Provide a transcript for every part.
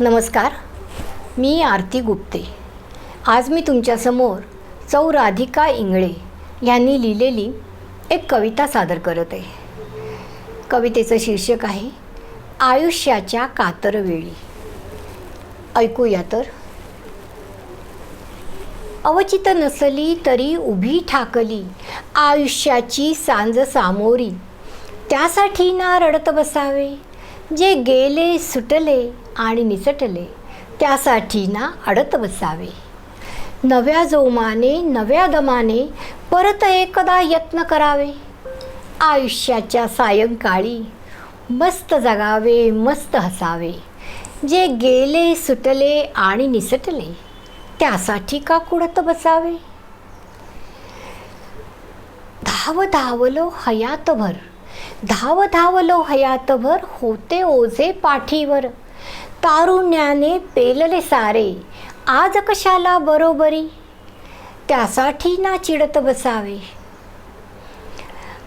नमस्कार मी आरती गुप्ते. आज मी तुमच्यासमोर चौ राधिका इंगळे यांनी लिहिलेली एक कविता सादर करत आहे. कवितेचं शीर्षक आहे आयुष्याच्या कातरवेळी. ऐकूया तर. अवचित नसली तरी उभी ठाकली आयुष्याची सांज सामोरी. त्यासाठी ना रडत बसावे जे गेले सुटले आणि निसटले त्यासाठी ना अडत बसावे. नव्या जोमाने नव्या दमाने परत एकदा यत्न करावे. आयुष्याच्या सायंकाळी मस्त जगावे मस्त हसावे. जे गेले सुटले आणि निसटले त्यासाठी का कुडत बसावे? धाव धावलो हयातभर धाव धावलो हयातभर होते ओझे पाठीवर. तारुण्याने पेलले सारे. आज कशाला बरोबरी? त्यासाठी ना चिडत बसावे.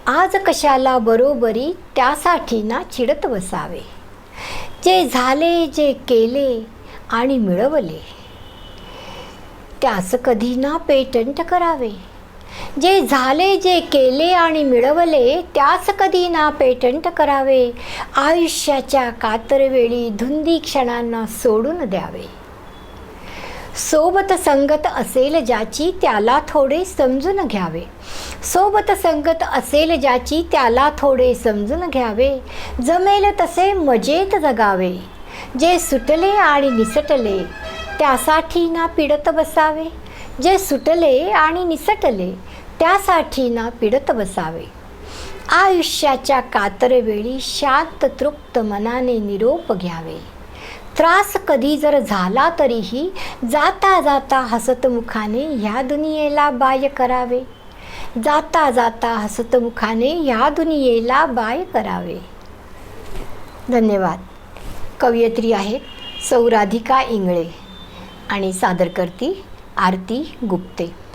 आज कशाला बरोबरी? त्यासाठी ना चिडत बसावे. जे झाले जे केले आणि मिळवले त्यास कधी ना पेटंट करावे. जे झाले जे केले आणि मिळवले त्यास कधी ना पेटंट करावे. आयुष्याच्या कातरवेळी धुंदी क्षणांना सोडून द्यावे. सोबत संगत असेल ज्याची त्याला थोडे समजून घ्यावे. सोबत संगत असेल ज्याची त्याला थोडे समजून घ्यावे. जमेल तसे मजेत जगावे. जे सुटले आणि निसटले त्यासाठी ना पिडत बसावे. जे सुटले आणि निसटले त्यासाठी ना पिडत बसावे. आयुष्याच्या कातरवेळी शांत तृप्त मनाने निरोप घ्यावे. त्रास कधी जर झाला तरीही जाता जाता हसतमुखाने ह्या दुनियेला बाय करावे. जाता जाता हसतमुखाने ह्या दुनियेला बाय करावे. धन्यवाद. कवयित्री आहेत सौराधिका इंगळे आणि सादर करती आरती गुप्ते.